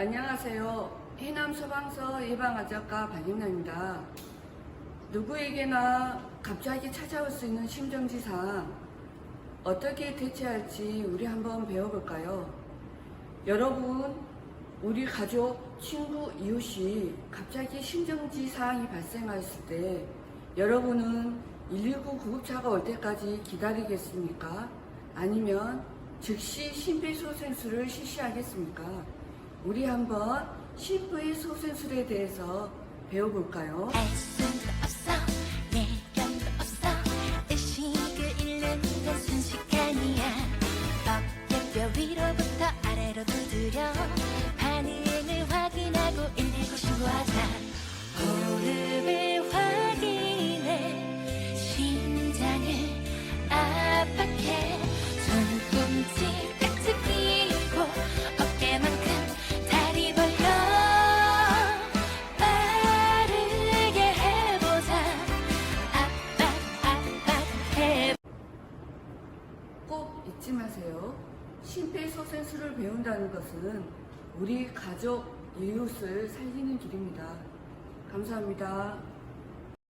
안녕하세요. 해남 소방서 예방안전과 박임나입니다. 누구에게나 갑자기 찾아올 수 있는 심정지상 어떻게 대처할지 우리 한번 배워볼까요? 여러분, 우리 가족, 친구, 이웃이 갑자기 심정지상이 발생했을 때 여러분은 119 구급차가 올 때까지 기다리겠습니까? 아니면 즉시 심폐소생술을 실시하겠습니까? 우리 한번 심폐소생술에 대해서 배워볼까요? 위로부터 아래로 두드려 꼭 잊지 마세요. 심폐소생술을 배운다는 것은 우리 가족, 이웃을 살리는 길입니다. 감사합니다.